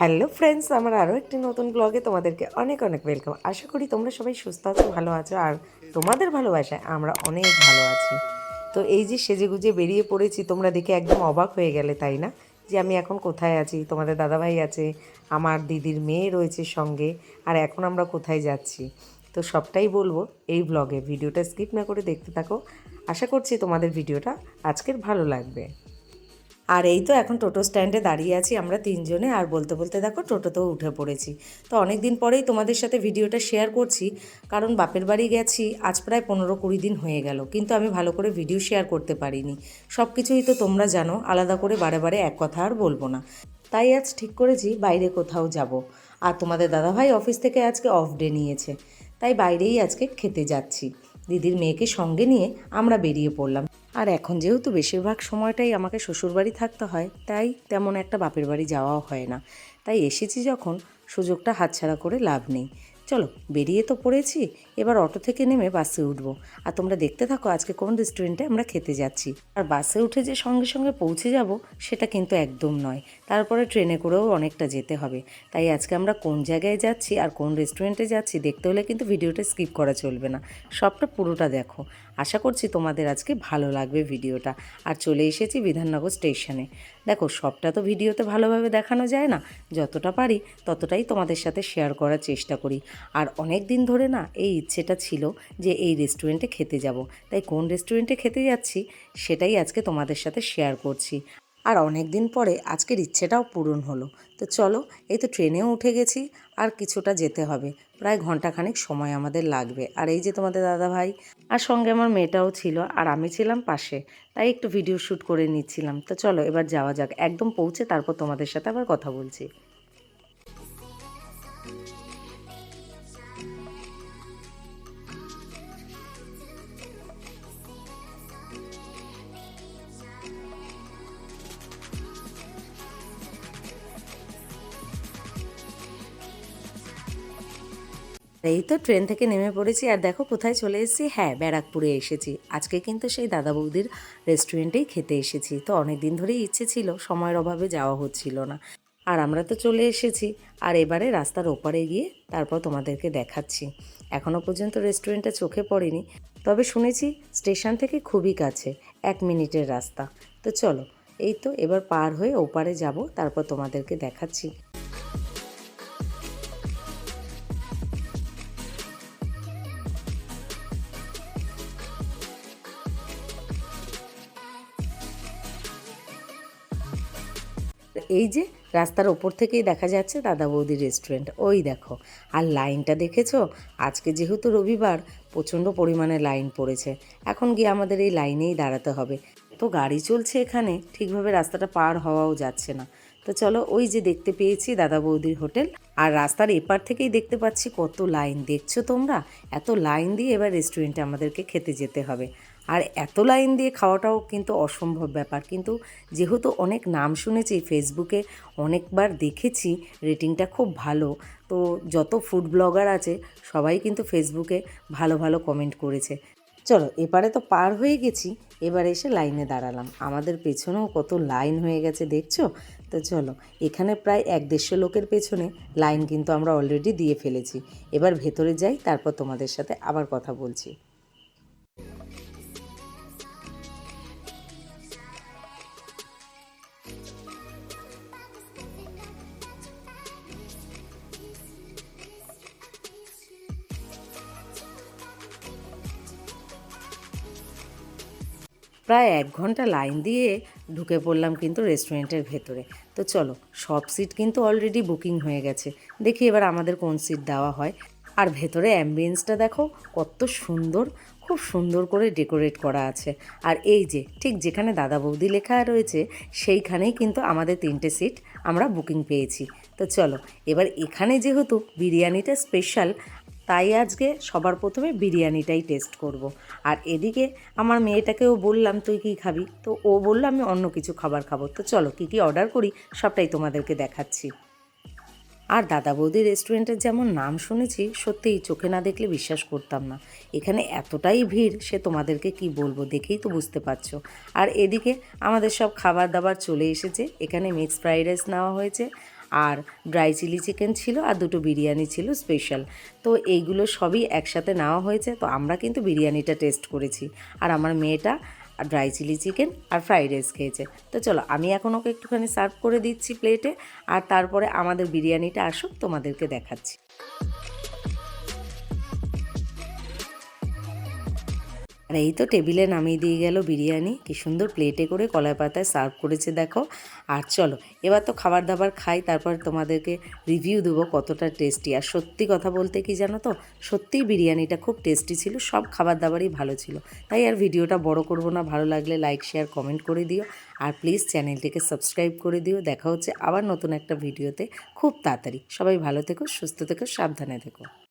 Hello friends আমার আরও একটি নতুন ব্লগে তোমাদেরকে অনেক অনেক ওয়েলকাম আশা করি তোমরা সবাই সুস্থ আছো, ভালো আছো, আর তোমাদের ভালোবাসায় আমরা অনেক ভালো আছি। তো এই যে সেজে গুজে বেরিয়ে পড়েছি, তোমরা দেখে একদম অবাক হয়ে গেলে, তাই না? যে আমি এখন কোথায় আছি? তোমাদের দাদাভাই আছে, আমার দিদির মেয়ে রয়েছে সঙ্গে, আর এখন আমরা কোথায় যাচ্ছি? তো সবটাই বলব এই ব্লগে ভিডিওটা স্কিপ না করে দেখতে থাকো। আশা করছি তোমাদের ভিডিওটা আজকের ভালো লাগবে। আর এই তো এখন টোটো স্ট্যান্ডে দাঁড়িয়ে আছি আমরা তিনজনে, আর বলতে বলতে দেখো টোটোতেও উঠে পড়েছি। তো অনেক দিন পরেই তোমাদের সাথে ভিডিওটা শেয়ার করছি, কারণ বাপের বাড়ি গেছি, আজ প্রায় পনেরো কুড়ি দিন হয়ে গেল, কিন্তু আমি ভালো করে ভিডিও শেয়ার করতে পারিনি। সব কিছুই তো তোমরা জানো, আলাদা করে বারে বারে এক কথা আর বলব না। তাই আজ ঠিক করেছি, বাইরে কোথাও যাব। আর তোমাদের দাদাভাই অফিস থেকে আজকে অফ ডে নিয়েছে, তাই বাইরেই আজকে খেতে যাচ্ছি। দিদির মেয়েকে সঙ্গে নিয়ে আমরা বেরিয়ে পড়লাম। আর এখন যেহেতু বেশিরভাগ সময়টাই আমাকে শ্বশুরবাড়ি থাকতে হয়, তাই তেমন একটা বাপের বাড়ি যাওয়াও হয় না। তাই এসেছি যখন সুযোগটা হাতছাড়া করে লাভ নেই। চলো, বেরিয়ে তো পড়েছি, এবার অটো থেকে নেমে বাসে উঠবো। আর তোমরা দেখতে থাকো, আজকে কোন রেস্টুরেন্টে আমরা খেতে যাচ্ছি। আর বাসে উঠে যে সঙ্গে সঙ্গে পৌঁছে যাব, সেটা কিন্তু একদম নয়। তারপরে ট্রেনে করেও অনেকটা যেতে হবে। তাই আজকে আমরা কোন জায়গায় যাচ্ছি আর কোন রেস্টুরেন্টে যাচ্ছি, দেখতে হলে কিন্তু ভিডিওটা স্কিপ করা চলবে না। সবটা পুরোটা দেখো। আশা করছি তোমাদের আজকে ভালো লাগবে ভিডিওটা। আর চলে এসেছি বিধাননগর স্টেশনে দেখো, সবটা তো ভিডিওতে ভালোভাবে দেখানো যায় না। যতটা পারি ততটাই তোমাদের সাথে শেয়ার করার চেষ্টা করি। আর অনেক দিন ধরে না এই ইচ্ছেটা ছিল যে এই রেস্টুরেন্টে খেতে যাব। তাই কোন রেস্টুরেন্টে খেতে যাচ্ছি সেটাই আজকে তোমাদের সাথে শেয়ার করছি। আর অনেক দিন পরে আজকের ইচ্ছেটাও পূরণ হলো। তো চলো, এই তো ট্রেনেও উঠে গেছি। আর কিছুটা যেতে হবে। প্রায় ঘন্টাখানেক সময় আমাদের লাগবে। আর এই যে তোমাদের দাদা ভাই আর সঙ্গে আমার মেয়েটাও ছিল আর আমি ছিলাম পাশে, তাই একটু ভিডিও শ্যুট করে নিচ্ছিলাম। তো চলো এবার যাওয়া যাক। একদম পৌঁছে তারপর তোমাদের সাথে আবার কথা বলছি। এই তো ট্রেন থেকে নেমে পড়েছি আর দেখো কোথায় চলে এসেছি। হ্যাঁ ব্যারাকপুরে এসেছি। আজকে কিন্তু সেই দাদা বৌদির রেস্টুরেন্টেই খেতে এসেছি। তো অনেক দিন ধরেই ইচ্ছে ছিল, সময়ের অভাবে যাওয়া হচ্ছিল না। আর আমরা তো চলে এসেছি। আর এবারে রাস্তার ওপারে গিয়ে তারপর তোমাদেরকে দেখাচ্ছি। এখনও পর্যন্ত রেস্টুরেন্টটা চোখে পড়েনি। তবে শুনেছি স্টেশন থেকে খুবই কাছে, এক মিনিটের রাস্তা। তো চলো, এই তো এবার পার হয়ে ওপারে যাব, তারপর তোমাদেরকে দেখাচ্ছি। এই যে রাস্তার ওপর থেকেই দেখা যাচ্ছে দাদা বৌদি রেস্টুরেন্ট ওই দেখো, আর লাইনটা দেখেছ? আজকে যেহেতু রবিবার, প্রচণ্ড পরিমাণে লাইন পড়েছে। এখন গিয়ে আমাদের এই লাইনেই দাঁড়াতে হবে। তো গাড়ি চলছে এখানে, ঠিকভাবে রাস্তাটা পার হওয়াও যাচ্ছে না। তো চলো ওই যে দেখতে পেয়েছি দাদা বৌদির হোটেল। আর রাস্তার এপার থেকেই দেখতে পাচ্ছি কত লাইন। দেখছ তোমরা? এত লাইন দিয়ে এবার রেস্টুরেন্টে আমাদেরকে খেতে যেতে হবে। আর এত লাইন দিয়ে খাওয়াটাও কিন্তু অসম্ভব ব্যাপার। কিন্তু যেহেতু অনেক নাম শুনেছি ফেসবুকে অনেকবার দেখেছি রেটিংটা খুব ভালো। তো যত ফুড ব্লগার আছে, সবাই কিন্তু ফেসবুকে ভালো ভালো কমেন্ট করেছে। চলো, এবারে তো পার হয়ে গেছি। এবারে এসে লাইনে দাঁড়ালাম। আমাদের পেছনেও কত লাইন হয়ে গেছে, দেখছ? তো চলো, এখানে প্রায় এক দেড়শো লোকের পেছনে লাইন কিন্তু আমরা অলরেডি দিয়ে ফেলেছি। এবার ভেতরে যাই, তারপর তোমাদের সাথে আবার কথা বলছি। প্রায় এক ঘণ্টা লাইন দিয়ে ঢুকে পড়লাম কিন্তু রেস্টুরেন্টের ভেতরে। তো চলো, সব সিট কিন্তু অলরেডি বুকিং হয়ে গেছে। দেখি এবার আমাদের কোন সিট দেওয়া হয়। আর ভেতরে অ্যাম্বিয়েন্সটা দেখো, কত সুন্দর, খুব সুন্দর করে ডেকোরেট করা আছে। আর এই যে, ঠিক যেখানে দাদা বৌদি লেখা রয়েছে, সেইখানেই কিন্তু আমাদের তিনটে সিট আমরা বুকিং পেয়েছি। তো চলো, এবার এখানে যেহেতু বিরিয়ানিটা স্পেশাল তাই আজকে সবার প্রথমে বিরিয়ানিটাই টেস্ট করব। আর এদিকে আমার মেয়েটাকেও বললাম, তুই কী খাবি? তো ও বলল, আমি অন্য কিছু খাবার খাব। তো চলো, কী কী অর্ডার করি সবটাই তোমাদেরকে দেখাচ্ছি। আর দাদা বৌদি রেস্টুরেন্টের যেমন নাম শুনেছি, সত্যিই চোখে না দেখলে বিশ্বাস করতাম না। এখানে এতটাই ভিড়, সে তোমাদেরকে কি বলব দেখেই তো বুঝতে পারছ। আর এদিকে আমাদের সব খাবার দাবার চলে এসেছে। এখানে মিক্স ফ্রাইড রাইস নেওয়া হয়েছে। আর ড্রাই চিলি চিকেন ছিল আর দুটো বিরিয়ানি ছিল স্পেশাল তো এইগুলো সবই একসাথে নেওয়া হয়েছে, তো আমরা কিন্তু বিরিয়ানিটা টেস্ট করেছি। আর আমার মেয়েটা ড্রাই চিলি চিকেন আর ফ্রাইড রাইস খেয়েছে। তো চলো, আমি এখন ওকে একটুখানি সার্ভ করে দিচ্ছি প্লেটে আর তারপরে আমাদের বিরিয়ানিটা আসুক, তোমাদেরকে দেখাচ্ছি। আর এই তো টেবিলে নামিয়ে দিয়ে গেল বিরিয়ানি। কি সুন্দর প্লেটে করে কলাই পাতায় সার্ভ করেছে দেখো। আর চলো, এবার তো খাবার দাবার খাই, তারপর তোমাদেরকে রিভিউ দেবো কতটা টেস্টি আর সত্যি কথা বলতে কি জানো তো, সত্যিই বিরিয়ানিটা খুব টেস্টি ছিল, সব খাবার দাবারই ভালো ছিল। তাই আর ভিডিওটা বড় করব না, ভালো লাগলে লাইক শেয়ার কমেন্ট করে দিও। আর প্লিজ চ্যানেলটিকে সাবস্ক্রাইব করে দিও। দেখা হচ্ছে আবার নতুন একটা ভিডিওতে খুব তাড়াতাড়ি। সবাই ভালো থেকো, সুস্থ থেকো, সাবধানে থেকো।